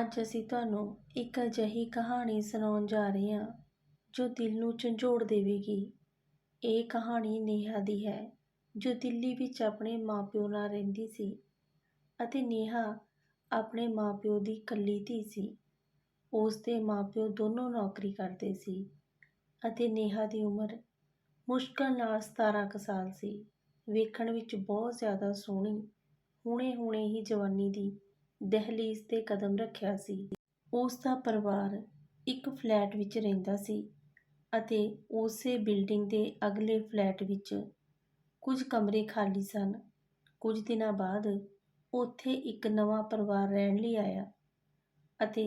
ਅੱਜ ਅਸੀਂ ਤੁਹਾਨੂੰ ਇੱਕ ਅਜਿਹੀ ਕਹਾਣੀ ਸੁਣਾਉਣ ਜਾ ਰਹੇ ਹਾਂ, ਜੋ ਦਿਲ ਨੂੰ ਝੰਜੋੜ ਦੇਵੇਗੀ। ਇਹ ਕਹਾਣੀ ਨੇਹਾ ਦੀ ਹੈ, ਜੋ ਦਿੱਲੀ ਵਿੱਚ ਆਪਣੇ ਮਾਪਿਓ ਨਾਲ ਰਹਿੰਦੀ ਸੀ ਅਤੇ ਨੇਹਾ ਆਪਣੇ ਮਾਪਿਓ ਦੀ ਇਕੱਲੀ ਧੀ ਸੀ। ਉਸ ਦੇ ਮਾਪਿਓ ਦੋਨੋਂ ਨੌਕਰੀ ਕਰਦੇ ਸੀ ਅਤੇ ਨੇਹਾ ਦੀ ਉਮਰ ਮੁਸ਼ਕਲ ਨਾਲ 17 ਕੁ ਸਾਲ ਸੀ। ਵੇਖਣ ਵਿੱਚ ਬਹੁਤ ਜ਼ਿਆਦਾ ਸੋਹਣੀ, ਹੁਣੇ-ਹੁਣੇ ਹੀ ਜਵਾਨੀ ਦੀ ਦਹਿਲੀਜ਼ 'ਤੇ ਕਦਮ ਰੱਖਿਆ ਸੀ। ਉਸ ਦਾ ਪਰਿਵਾਰ ਇੱਕ ਫਲੈਟ ਵਿੱਚ ਰਹਿੰਦਾ ਸੀ ਅਤੇ ਉਸੇ ਬਿਲਡਿੰਗ ਦੇ ਅਗਲੇ ਫਲੈਟ ਵਿੱਚ ਕੁਝ ਕਮਰੇ ਖਾਲੀ ਸਨ। ਕੁਝ ਦਿਨਾਂ ਬਾਅਦ ਉੱਥੇ ਇੱਕ ਨਵਾਂ ਪਰਿਵਾਰ ਰਹਿਣ ਲਈ ਆਇਆ ਅਤੇ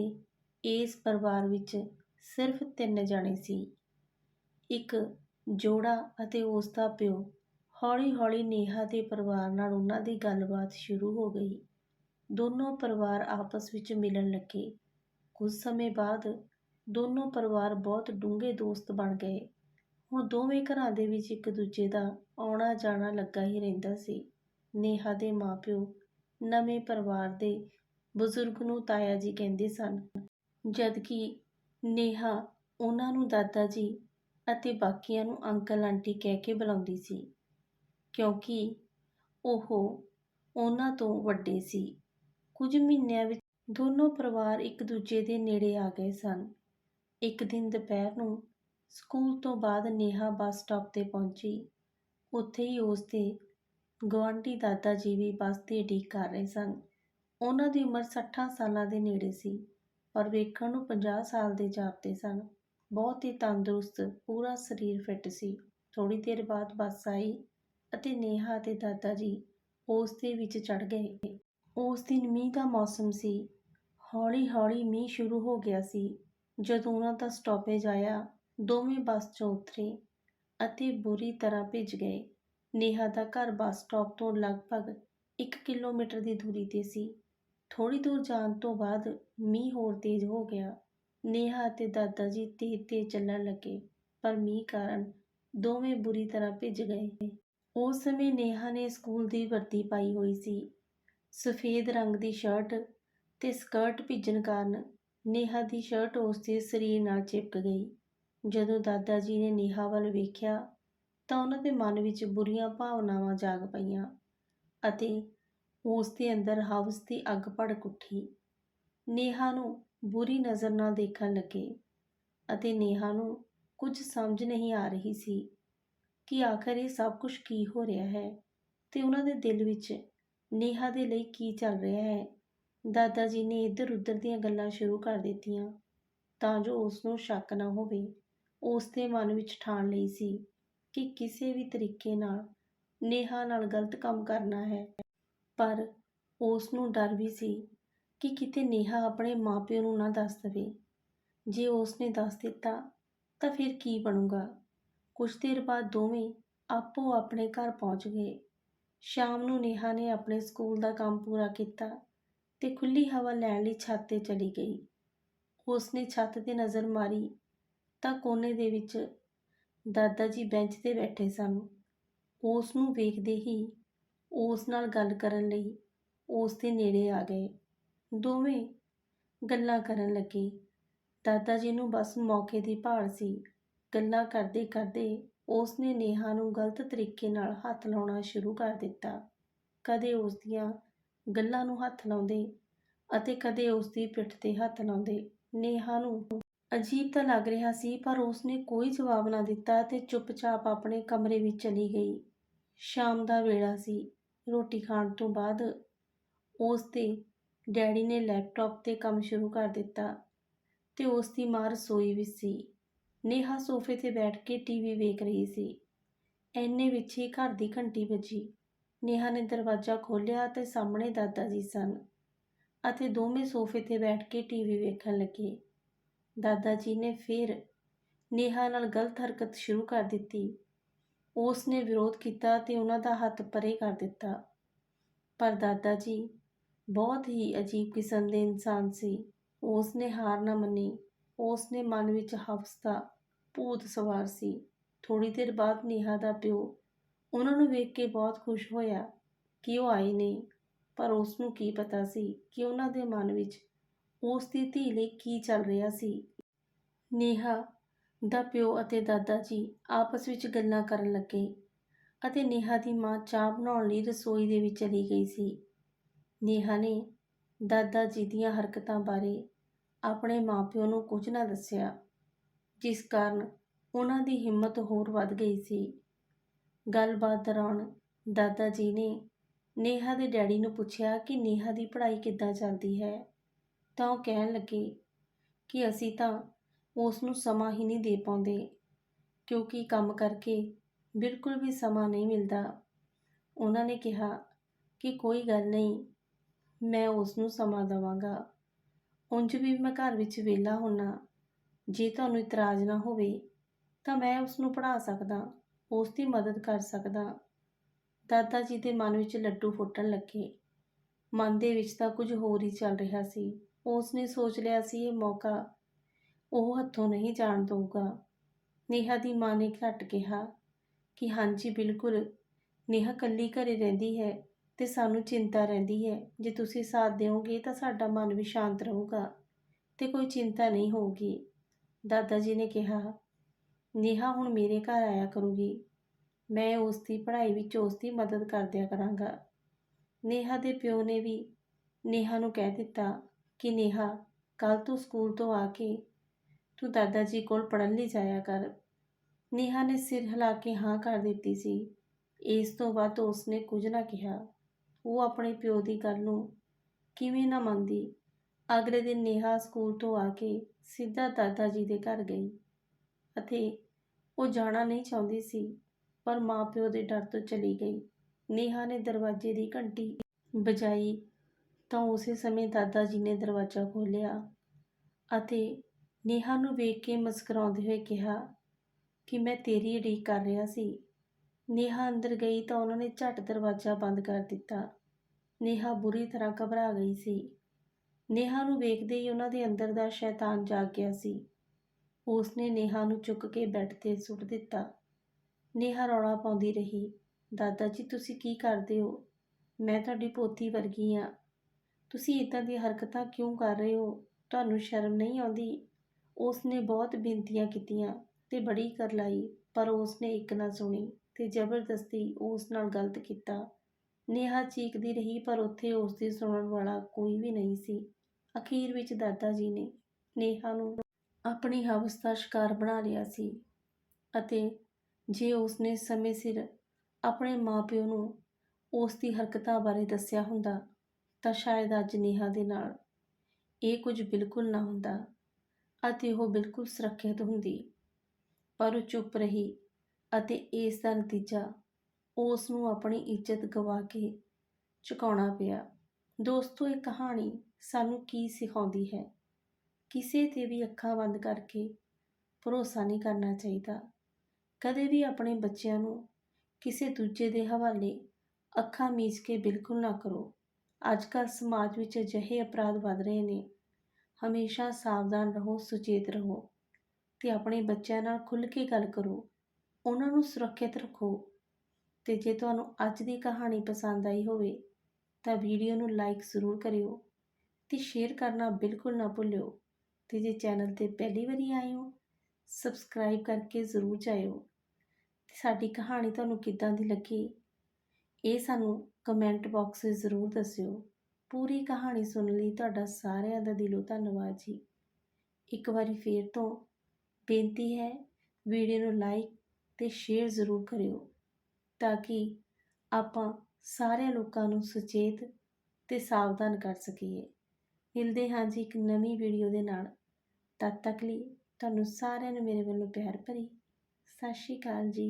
ਇਸ ਪਰਿਵਾਰ ਵਿੱਚ ਸਿਰਫ ਤਿੰਨ ਜਣੇ ਸੀ। ਇੱਕ ਜੋੜਾ ਅਤੇ ਉਸ ਦਾ ਪਿਓ ਹੌਲੀ-ਹੌਲੀ ਨੇਹਾ ਦੇ ਪਰਿਵਾਰ ਨਾਲ ਉਹਨਾਂ ਦੀ ਗੱਲਬਾਤ ਸ਼ੁਰੂ ਹੋ ਗਈ। ਦੋਨੋਂ ਪਰਿਵਾਰ ਆਪਸ ਵਿੱਚ ਮਿਲਣ ਲੱਗੇ। ਕੁਝ ਸਮੇਂ ਬਾਅਦ ਦੋਨੋਂ ਪਰਿਵਾਰ ਬਹੁਤ ਡੂੰਘੇ ਦੋਸਤ ਬਣ ਗਏ। ਹੁਣ ਦੋਵੇਂ ਘਰਾਂ ਦੇ ਵਿੱਚ ਇੱਕ ਦੂਜੇ ਦਾ ਆਉਣਾ ਜਾਣਾ ਲੱਗਾ ਹੀ ਰਹਿੰਦਾ ਸੀ। ਨੇਹਾ ਦੇ ਮਾਪਿਓ ਨਵੇਂ ਪਰਿਵਾਰ ਦੇ ਬਜ਼ੁਰਗ ਨੂੰ ਤਾਇਆ ਜੀ ਕਹਿੰਦੇ ਸਨ। ਜਦਕਿ ਨੇਹਾ ਉਹਨਾਂ ਨੂੰ ਦਾਦਾ ਜੀ ਅਤੇ ਬਾਕੀਆਂ ਨੂੰ ਅੰਕਲ, ਆਂਟੀ ਕਹਿ ਕੇ ਬੁਲਾਉਂਦੀ ਸੀ। ਕਿਉਂਕਿ ਉਹ ਉਹਨਾਂ ਤੋਂ ਵੱਡੇ ਸੀ। ਕੁਝ ਮਹੀਨਿਆਂ ਵਿੱਚ ਦੋਨੋਂ ਪਰਿਵਾਰ ਇੱਕ ਦੂਜੇ ਦੇ ਨੇੜੇ ਆ ਗਏ ਸਨ। ਇੱਕ ਦਿਨ ਦੁਪਹਿਰ ਨੂੰ ਸਕੂਲ ਤੋਂ ਬਾਅਦ ਨੇਹਾ ਬੱਸ ਸਟਾਪ ਤੇ ਪਹੁੰਚੀ। ਉੱਥੇ ਹੀ ਉਸ ਦੇ ਗੁਆਂਢੀ ਦਾਦਾ ਜੀ ਵੀ ਬੱਸ ਦੀ ਉਡੀਕ ਕਰ ਰਹੇ ਸਨ। ਉਹਨਾਂ ਦੀ ਉਮਰ 60 ਸਾਲਾਂ ਦੇ ਨੇੜੇ ਸੀ ਪਰ ਵੇਖਣ ਨੂੰ 50 ਸਾਲ ਦੇ ਜਾਪਦੇ ਸਨ। ਬਹੁਤ ਹੀ ਤੰਦਰੁਸਤ, ਪੂਰਾ ਸਰੀਰ ਫਿੱਟ ਸੀ। ਥੋੜੀ ਦੇਰ ਬਾਅਦ ਬੱਸ ਆਈ ਅਤੇ ਨੇਹਾ ਅਤੇ ਦਾਦਾ ਜੀ ਉਸ ਦੇ ਵਿੱਚ ਚੜ ਗਏ। ਉਸ ਦਿਨ ਮੀਂਹ ਦਾ ਮੌਸਮ ਸੀ। ਹੌਲੀ-ਹੌਲੀ ਮੀਂਹ ਸ਼ੁਰੂ ਹੋ ਗਿਆ ਸੀ। ਜਦੋਂ ਉਹਨਾਂ ਦਾ ਸਟਾਪੇਜ ਆਇਆ, ਦੋਵੇਂ ਬੱਸ 'ਚੋਂ ਉਤਰੇ ਅਤੇ ਬੁਰੀ ਤਰ੍ਹਾਂ ਭਿੱਜ ਗਏ। ਨੇਹਾ ਦਾ ਘਰ ਬੱਸ ਸਟਾਪ ਤੋਂ ਲਗਭਗ 1 ਕਿਲੋਮੀਟਰ ਦੀ ਦੂਰੀ ਤੇ ਸੀ। ਥੋੜੀ ਦੂਰ ਜਾਣ ਤੋਂ ਬਾਅਦ ਮੀਂਹ ਹੋਰ ਤੇਜ਼ ਹੋ ਗਿਆ। ਨੇਹਾ ਅਤੇ ਦਾਦਾ ਜੀ ਤੇਜ਼-ਤੇਜ਼ ਚੱਲਣ ਲੱਗੇ, ਪਰ ਮੀਂਹ ਕਾਰਨ ਦੋਵੇਂ ਬੁਰੀ ਤਰ੍ਹਾਂ ਭਿੱਜ ਗਏ। ਉਸ ਸਮੇਂ ਨੇਹਾ ਨੇ ਸਕੂਲ ਦੀ ਵਰਦੀ ਪਾਈ ਹੋਈ ਸੀ। ਸਫੇਦ ਰੰਗ ਦੀ ਸ਼ਰਟ ਤੇ ਸਕਰਟ ਭਿੱਜਣ ਕਾਰਨ ਨੇਹਾ ਦੀ ਸ਼ਰਟ ਉਸ ਦੇ ਸਰੀਰ ਨਾਲ ਚਿਪਕ ਗਈ। ਜਦੋਂ ਦਾਦਾ ਜੀ ਨੇ ਨੇਹਾ ਵੱਲ ਵੇਖਿਆ ਤਾਂ ਉਹਨਾਂ ਦੇ ਮਨ ਵਿੱਚ ਬੁਰੀਆਂ ਭਾਵਨਾਵਾਂ ਜਾਗ ਪਈਆਂ ਅਤੇ ਉਸ ਦੇ ਅੰਦਰ ਹਵਸ ਦੀ ਅੱਗ ਭੜਕ ਉੱਠੀ। ਨੇਹਾ ਨੂੰ ਬੁਰੀ ਨਜ਼ਰ ਨਾਲ ਦੇਖਣ ਲੱਗੇ ਅਤੇ ਨੇਹਾ ਨੂੰ ਕੁਝ ਸਮਝ ਨਹੀਂ ਆ ਰਹੀ ਸੀ ਕਿ ਆਖਰ ਇਹ ਸਭ ਕੁਝ ਕੀ ਹੋ ਰਿਹਾ ਹੈ ਤੇ ਉਹਨਾਂ ਦੇ ਦਿਲ ਵਿੱਚ ਨੇਹਾ ਦੇ ਲਈ ਕੀ ਚੱਲ ਰਿਹਾ ਹੈ? ਦਾਦਾ ਜੀ ਨੇ ਇੱਧਰ ਉੱਧਰ ਦੀਆਂ ਗੱਲਾਂ ਸ਼ੁਰੂ ਕਰ ਦਿੱਤੀਆਂ, ਤਾਂ ਜੋ ਉਸ ਨੂੰ ਸ਼ੱਕ ਨਾ ਹੋਵੇ। ਉਸ ਦੇ ਮਨ ਵਿੱਚ ਠਾਣ ਲਈ ਸੀ ਕਿ ਕਿਸੇ ਵੀ ਤਰੀਕੇ ਨਾਲ ਨੇਹਾ ਨਾਲ ਗਲਤ ਕੰਮ ਕਰਨਾ ਹੈ। ਪਰ ਉਸ ਨੂੰ ਡਰ ਵੀ ਸੀ ਕਿ ਕਿਤੇ ਨੇਹਾ ਆਪਣੇ ਮਾਪਿਆਂ ਨੂੰ ਨਾ ਦੱਸ ਦੇਵੇ। ਜੇ ਉਸ ਨੇ ਦੱਸ ਦਿੱਤਾ, ਤਾਂ ਫਿਰ ਕੀ ਬਣੂਗਾ? ਕੁਝ ਦੇਰ ਬਾਅਦ ਦੋਵੇਂ ਆਪੋ ਆਪਣੇ ਘਰ ਪਹੁੰਚ ਗਏ। ਸ਼ਾਮ ਨੂੰ ਨੇਹਾ ਨੇ ਆਪਣੇ ਸਕੂਲ ਦਾ ਕੰਮ ਪੂਰਾ ਕੀਤਾ ਤੇ ਖੁੱਲੀ ਹਵਾ ਲੈਣ ਲਈ ਛੱਤ ਤੇ ਚਲੀ ਗਈ। ਉਸ ਨੇ ਛੱਤ ਤੇ ਨਜ਼ਰ ਮਾਰੀ ਤਾਂ ਕੋਨੇ ਦੇ ਵਿੱਚ ਦਾਦਾ ਜੀ ਬੈਂਚ ਤੇ ਬੈਠੇ ਸਨ। ਉਸ ਨੂੰ ਵੇਖਦੇ ਹੀ ਉਸ ਨਾਲ ਗੱਲ ਕਰਨ ਲਈ ਉਸ ਦੇ ਨੇੜੇ ਆ ਗਏ। ਦੋਵੇਂ ਗੱਲਾਂ ਕਰਨ ਲੱਗੇ। ਦਾਦਾ ਜੀ ਨੂੰ ਬਸ ਮੌਕੇ ਦੀ ਭਾਲ ਸੀ। ਗੱਲਾਂ ਕਰਦੇ ਕਰਦੇ ਉਸ ਨੇ ਨੇਹਾ ਨੂੰ ਗਲਤ ਤਰੀਕੇ ਨਾਲ ਹੱਥ ਲਾਉਣਾ ਸ਼ੁਰੂ ਕਰ ਦਿੱਤਾ। ਕਦੇ ਉਸ ਦੀਆਂ ਗੱਲਾਂ ਨੂੰ ਹੱਥ ਲਾਉਂਦੇ ਅਤੇ ਕਦੇ ਉਸ ਦੀ ਪਿੱਠ ਤੇ ਹੱਥ ਲਾਉਂਦੇ। ਨੇਹਾ ਨੂੰ ਅਜੀਬ ਤਾਂ ਲੱਗ ਰਿਹਾ ਸੀ, ਪਰ ਉਸ ਨੇ ਕੋਈ ਜਵਾਬ ਨਾ ਦਿੱਤਾ ਤੇ ਚੁੱਪਚਾਪ ਆਪਣੇ ਕਮਰੇ ਵਿੱਚ ਚਲੀ ਗਈ। ਸ਼ਾਮ ਦਾ ਵੇਲਾ ਸੀ। ਰੋਟੀ ਖਾਣ ਤੋਂ ਬਾਅਦ ਉਸ ਦੇ ਡੈਡੀ ਨੇ ਲੈਪਟਾਪ ਤੇ ਕੰਮ ਸ਼ੁਰੂ ਕਰ ਦਿੱਤਾ ਤੇ ਉਸ ਦੀ ਮਾਂ ਰਸੋਈ ਵਿੱਚ ਸੀ। ਨੇਹਾ ਸੋਫੇ ਤੇ ਬੈਠ ਕੇ ਟੀਵੀ ਵੇਖ ਰਹੀ ਸੀ। ਐਨੇ ਵਿੱਚ ਹੀ ਘਰ ਦੀ ਘੰਟੀ ਵੱਜੀ। ਨੇਹਾ ਨੇ ਦਰਵਾਜ਼ਾ ਖੋਲ੍ਹਿਆ ਤੇ ਸਾਹਮਣੇ ਦਾਦਾ ਜੀ ਸਨ ਅਤੇ ਦੋਵੇਂ ਸੋਫੇ ਤੇ ਬੈਠ ਕੇ ਟੀਵੀ ਵੇਖਣ ਲੱਗੇ। ਦਾਦਾ ਜੀ ਨੇ ਫਿਰ ਨੇਹਾ ਨਾਲ ਗਲਤ ਹਰਕਤ ਸ਼ੁਰੂ ਕਰ ਦਿੱਤੀ। ਉਸ ਨੇ ਵਿਰੋਧ ਕੀਤਾ ਤੇ ਉਹਨਾਂ ਦਾ ਹੱਥ ਪਰੇ ਕਰ ਦਿੱਤਾ। ਪਰ ਦਾਦਾ ਜੀ ਬਹੁਤ ਹੀ ਅਜੀਬ ਕਿਸਮ ਦੇ ਇਨਸਾਨ ਸੀ। ਉਸ ਨੇ ਹਾਰ ਨਾ ਮੰਨੀ। ਉਸ ਨੇ ਮਨ ਵਿੱਚ ਹਵਸ ਭੂਤ ਸਵਾਰ ਸੀ। ਥੋੜੀ ਦੇਰ ਬਾਅਦ ਨੇਹਾ ਦਾ ਪਿਓ ਉਹਨਾਂ ਨੂੰ ਵੇਖ ਕੇ ਬਹੁਤ ਖੁਸ਼ ਹੋਇਆ ਕਿ ਉਹ ਆਏ ਨੇ। ਪਰ ਉਸ ਨੂੰ ਕੀ ਪਤਾ ਸੀ ਕਿ ਉਹਨਾਂ ਦੇ ਮਨ ਵਿੱਚ ਉਸ ਦੀ ਧੀ ਲਈ ਕੀ ਚੱਲ ਰਿਹਾ ਸੀ। ਨੇਹਾ ਦਾ ਪਿਓ ਅਤੇ ਦਾਦਾ ਜੀ ਆਪਸ ਵਿੱਚ ਗੱਲਾਂ ਕਰਨ ਲੱਗੇ ਅਤੇ ਨੇਹਾ ਦੀ ਮਾਂ ਚਾਹ ਬਣਾਉਣ ਲਈ ਰਸੋਈ ਦੇ ਵਿੱਚ ਚਲੀ ਗਈ ਸੀ। ਨੇਹਾ ਨੇ ਦਾਦਾ ਜੀ ਦੀਆਂ ਹਰਕਤਾਂ ਬਾਰੇ ਆਪਣੇ ਮਾਪਿਓ ਨੂੰ ਕੁਝ ਨਾ ਦੱਸਿਆ। ਜਿਸ ਕਾਰਨ ਉਹਨਾਂ ਦੀ ਹਿੰਮਤ ਹੋਰ ਵੱਧ ਗਈ ਸੀ। ਗੱਲਬਾਤ ਦੌਰਾਨ ਦਾਦਾ ਜੀ ਨੇ ਨੇਹਾ ਦੇ ਡੈਡੀ ਨੂੰ ਪੁੱਛਿਆ ਕਿ ਨੇਹਾ ਦੀ ਪੜ੍ਹਾਈ ਕਿੱਦਾਂ ਚੱਲਦੀ ਹੈ। ਤਾਂ ਉਹ ਕਹਿਣ ਲੱਗੇ ਕਿ ਅਸੀਂ ਤਾਂ ਉਸ ਨੂੰ ਸਮਾਂ ਹੀ ਨਹੀਂ ਦੇ ਪਾਉਂਦੇ, ਕਿਉਂਕਿ ਕੰਮ ਕਰਕੇ ਬਿਲਕੁਲ ਵੀ ਸਮਾਂ ਨਹੀਂ ਮਿਲਦਾ। ਉਹਨਾਂ ਨੇ ਕਿਹਾ ਕਿ ਕੋਈ ਗੱਲ ਨਹੀਂ, ਮੈਂ ਉਸ ਨੂੰ ਸਮਾਂ ਦੇਵਾਂਗਾ। ਉਂਝ ਵੀ ਮੈਂ ਘਰ ਵਿੱਚ ਵਿਹਲਾ ਹੁੰਨਾ ਜੇ ਤੁਹਾਨੂੰ ਇਤਰਾਜ਼ ਨਾ ਹੋਵੇ, ਤਾਂ ਮੈਂ ਉਸ ਨੂੰ ਪੜ੍ਹਾ ਸਕਦਾ ਉਸ ਦੀ ਮਦਦ ਕਰ ਸਕਦਾ। ਦਾਦਾ ਜੀ ਦੇ ਮਨ ਵਿੱਚ ਲੱਡੂ ਫੁੱਟਣ ਲੱਗੇ। ਮਨ ਦੇ ਵਿੱਚ ਤਾਂ ਕੁਝ ਹੋਰ ਹੀ ਚੱਲ ਰਿਹਾ ਸੀ। ਉਸ ਨੇ ਸੋਚ ਲਿਆ ਸੀ ਇਹ ਮੌਕਾ ਉਹ ਹੱਥੋਂ ਨਹੀਂ ਜਾਣ ਦਊਗਾ। ਨੇਹਾ ਦੀ ਮਾਂ ਨੇ ਘੱਟ ਕਿਹਾ ਕਿ ਹਾਂਜੀ, ਬਿਲਕੁਲ। ਨੇਹਾ ਕੱਲੀ ਘਰੇ ਰਹਿੰਦੀ ਹੈ ਤੇ ਸਾਨੂੰ ਚਿੰਤਾ ਰਹਿੰਦੀ ਹੈ। ਜੇ ਤੁਸੀਂ ਸਾਥ ਦਿਓਗੇ ਤਾਂ ਸਾਡਾ ਮਨ ਵੀ ਸ਼ਾਂਤ ਰਹੂਗਾ ਤੇ ਕੋਈ ਚਿੰਤਾ ਨਹੀਂ ਹੋਊਗੀ। ਦਾਦਾ ਜੀ ਨੇ ਕਿਹਾ, ਨੇਹਾ ਹੁਣ ਮੇਰੇ ਘਰ ਆਇਆ ਕਰੂਗੀ। ਮੈਂ ਉਸ ਦੀ ਪੜ੍ਹਾਈ ਵਿੱਚ ਉਸ ਦੀ ਮਦਦ ਕਰ ਦਿਆ ਕਰਾਂਗਾ। ਨੇਹਾ ਦੇ ਪਿਓ ਨੇ ਵੀ ਨੇਹਾ ਨੂੰ ਕਹਿ ਦਿੱਤਾ ਕਿ, ਨੇਹਾ ਕੱਲ ਤੋਂ ਸਕੂਲ ਤੋਂ ਆ ਕੇ ਤੂੰ ਦਾਦਾ ਜੀ ਕੋਲ ਪੜ੍ਹਨ ਲਈ ਜਾਇਆ ਕਰ। ਨੇਹਾ ਨੇ ਸਿਰ ਹਿਲਾ ਕੇ ਹਾਂ ਕਰ ਦਿੱਤੀ ਸੀ। ਇਸ ਤੋਂ ਬਾਅਦ ਉਸ ਨੇ ਕੁਝ ਨਾ ਕਿਹਾ। ਉਹ ਆਪਣੇ ਪਿਓ ਦੀ ਗੱਲ ਨੂੰ ਕਿਵੇਂ ਨਾ ਮੰਨਦੀ। ਅਗਲੇ ਦਿਨ ਨੇਹਾ ਸਕੂਲ ਤੋਂ ਆ ਕੇ ਸਿੱਧਾ ਦਾਦਾ ਜੀ ਦੇ ਘਰ ਗਈ ਅਤੇ ਉਹ ਜਾਣਾ ਨਹੀਂ ਚਾਹੁੰਦੀ ਸੀ, ਪਰ ਮਾਪਿਓ ਦੇ ਡਰ ਤੋਂ ਚਲੀ ਗਈ। ਨੇਹਾ ਨੇ ਦਰਵਾਜ਼ੇ ਦੀ ਘੰਟੀ ਬਜਾਈ ਤਾਂ ਉਸੇ ਸਮੇਂ ਦਾਦਾ ਜੀ ਨੇ ਦਰਵਾਜ਼ਾ ਖੋਲ੍ਹਿਆ ਅਤੇ ਨੇਹਾ ਨੂੰ ਵੇਖ ਕੇ ਮੁਸਕਰਾਉਂਦੇ ਹੋਏ ਕਿਹਾ, ਕਿ ਮੈਂ ਤੇਰੀ ਉਡੀਕ ਕਰ ਰਿਹਾ ਸੀ। ਨੇਹਾ ਅੰਦਰ ਗਈ ਤਾਂ ਉਹਨਾਂ ਨੇ ਝਟ ਦਰਵਾਜ਼ਾ ਬੰਦ ਕਰ ਦਿੱਤਾ। ਨੇਹਾ ਬੁਰੀ ਤਰ੍ਹਾਂ ਘਬਰਾ ਗਈ ਸੀ। ਨੇਹਾ ਨੂੰ ਵੇਖਦੇ ਹੀ ਉਹਨਾਂ ਦੇ ਅੰਦਰ ਦਾ ਸ਼ੈਤਾਨ ਜਾਗ ਗਿਆ ਸੀ। ਉਸ ਨੇਹਾ ਨੂੰ ਚੁੱਕ ਕੇ ਬੈੱਡ ਤੇ ਸੁੱਟ ਦਿੱਤਾ। ਨੇਹਾ ਰੌਲਾ ਪਾਉਂਦੀ ਰਹੀ, ਦਾਦਾ ਜੀ, ਤੁਸੀਂ ਕੀ ਕਰਦੇ ਹੋ? ਮੈਂ ਤੁਹਾਡੀ ਪੋਤੀ ਵਰਗੀ ਆ ਤੁਸੀਂ ਇਦਾਂ ਦੀਆਂ ਹਰਕਤਾਂ ਕਿਉਂ ਕਰ ਰਹੇ ਹੋ? ਤੁਹਾਨੂੰ ਸ਼ਰਮ ਨਹੀਂ ਆਉਂਦੀ? ਉਸ ਨੇ ਬਹੁਤ ਬੇਨਤੀਆਂ ਕੀਤੀਆਂ ਤੇ ਬੜੀ ਕਰਲਾਈ ਪਰ ਉਸ ਨੇ ਇੱਕ ਨਾ ਸੁਣੀ ਤੇ ਜ਼ਬਰਦਸਤੀ ਉਸ ਨਾਲ ਗਲਤ ਕੀਤਾ। ਨੇਹਾ ਚੀਕਦੀ ਰਹੀ, ਪਰ ਉੱਥੇ ਉਸ ਦੀ ਸੁਣਨ ਵਾਲਾ ਕੋਈ ਵੀ ਨਹੀਂ ਸੀ। ਅਖੀਰ ਵਿੱਚ ਦਾਦਾ ਜੀ ਨੇ ਨੇਹਾ ਨੂੰ ਆਪਣੀ ਹਵਸ ਦਾ ਸ਼ਿਕਾਰ ਬਣਾ ਲਿਆ ਸੀ ਅਤੇ ਜੇ ਉਸਨੇ ਸਮੇਂ ਸਿਰ ਆਪਣੇ ਮਾਪਿਓ ਨੂੰ ਉਸ ਦੀ ਹਰਕਤਾਂ ਬਾਰੇ ਦੱਸਿਆ ਹੁੰਦਾ, ਤਾਂ ਸ਼ਾਇਦ ਅੱਜ ਨੇਹਾ ਦੇ ਨਾਲ ਇਹ ਕੁਝ ਬਿਲਕੁਲ ਨਾ ਹੁੰਦਾ ਅਤੇ ਉਹ ਬਿਲਕੁਲ ਸੁਰੱਖਿਅਤ ਹੁੰਦੀ। ਪਰ ਉਹ ਚੁੱਪ ਰਹੀ ਅਤੇ ਇਸ ਦਾ ਨਤੀਜਾ ਉਸ ਨੂੰ ਆਪਣੀ ਇੱਜ਼ਤ ਗਵਾ ਕੇ ਚੁਕਾਉਣਾ ਪਿਆ। ਦੋਸਤੋ, ਇਹ ਕਹਾਣੀ ਸਾਨੂੰ ਕੀ ਸਿਖਾਉਂਦੀ ਹੈ? ਕਿਸੇ ਤੇ ਵੀ ਅੱਖਾਂ ਬੰਦ ਕਰਕੇ ਭਰੋਸਾ ਨਹੀਂ ਕਰਨਾ ਚਾਹੀਦਾ। ਕਦੇ ਵੀ ਆਪਣੇ ਬੱਚਿਆਂ ਨੂੰ ਕਿਸੇ ਦੂਜੇ ਦੇ ਹਵਾਲੇ ਅੱਖਾਂ ਮੀਚ ਕੇ ਬਿਲਕੁਲ ਨਾ ਕਰੋ। ਅੱਜ ਕੱਲ੍ਹ ਸਮਾਜ ਵਿੱਚ ਅਜਿਹੇ ਅਪਰਾਧ ਵੱਧ ਰਹੇ ਨੇ। ਹਮੇਸ਼ਾ ਸਾਵਧਾਨ ਰਹੋ, ਸੁਚੇਤ ਰਹੋ ਤੇ ਆਪਣੇ ਬੱਚਿਆਂ ਨਾਲ ਖੁੱਲ੍ਹ ਕੇ ਗੱਲ ਕਰੋ। ਉਹਨਾਂ ਨੂੰ ਸੁਰੱਖਿਅਤ ਰੱਖੋ। ਤੇ ਜੇ ਤੁਹਾਨੂੰ ਅੱਜ ਦੀ ਕਹਾਣੀ ਪਸੰਦ ਆਈ ਹੋਵੇ, ਤਾਂ ਵੀਡੀਓ ਨੂੰ ਲਾਈਕ ਜ਼ਰੂਰ ਕਰਿਓ ਤੇ ਸ਼ੇਅਰ ਕਰਨਾ ਬਿਲਕੁਲ ਨਾ ਭੁੱਲਿਓ ਤੇ ਜੇ ਚੈਨਲ ਤੇ ਪਹਿਲੀ ਵਾਰੀ ਆਏ ਹੋ ਸਬਸਕ੍ਰਾਈਬ ਕਰਕੇ ਜ਼ਰੂਰ ਜਾਇਓ। ਤੇ ਸਾਡੀ ਕਹਾਣੀ ਤੁਹਾਨੂੰ ਕਿੱਦਾਂ ਦੀ ਲੱਗੀ, ਇਹ ਸਾਨੂੰ ਕਮੈਂਟ ਬਾਕਸ ਵਿੱਚ ਜ਼ਰੂਰ ਦੱਸਿਓ। ਪੂਰੀ ਕਹਾਣੀ ਸੁਣਨ ਲਈ ਤੁਹਾਡਾ ਸਾਰਿਆਂ ਦਾ ਦਿਲੋਂ ਧੰਨਵਾਦ ਜੀ। ਇੱਕ ਵਾਰੀ ਫੇਰ ਤੋਂ ਬੇਨਤੀ ਹੈ, ਵੀਡੀਓ ਨੂੰ ਲਾਈਕ ਤੇ ਸ਼ੇਅਰ ਜ਼ਰੂਰ ਕਰਿਓ। ਤਾਂ ਕਿ ਆਪਾਂ ਸਾਰਿਆਂ ਲੋਕਾਂ ਨੂੰ ਸੁਚੇਤ ਅਤੇ ਸਾਵਧਾਨ ਕਰ ਸਕੀਏ। ਮਿਲਦੇ ਹਾਂ ਜੀ ਇੱਕ ਨਵੀਂ ਵੀਡੀਓ ਦੇ ਨਾਲ। ਤਦ ਤੱਕ ਲਈ ਤੁਹਾਨੂੰ ਸਾਰਿਆਂ ਨੂੰ ਮੇਰੇ ਵੱਲੋਂ ਪਿਆਰ ਭਰੀ। ਸਤਿ ਸ਼੍ਰੀ ਅਕਾਲ ਜੀ।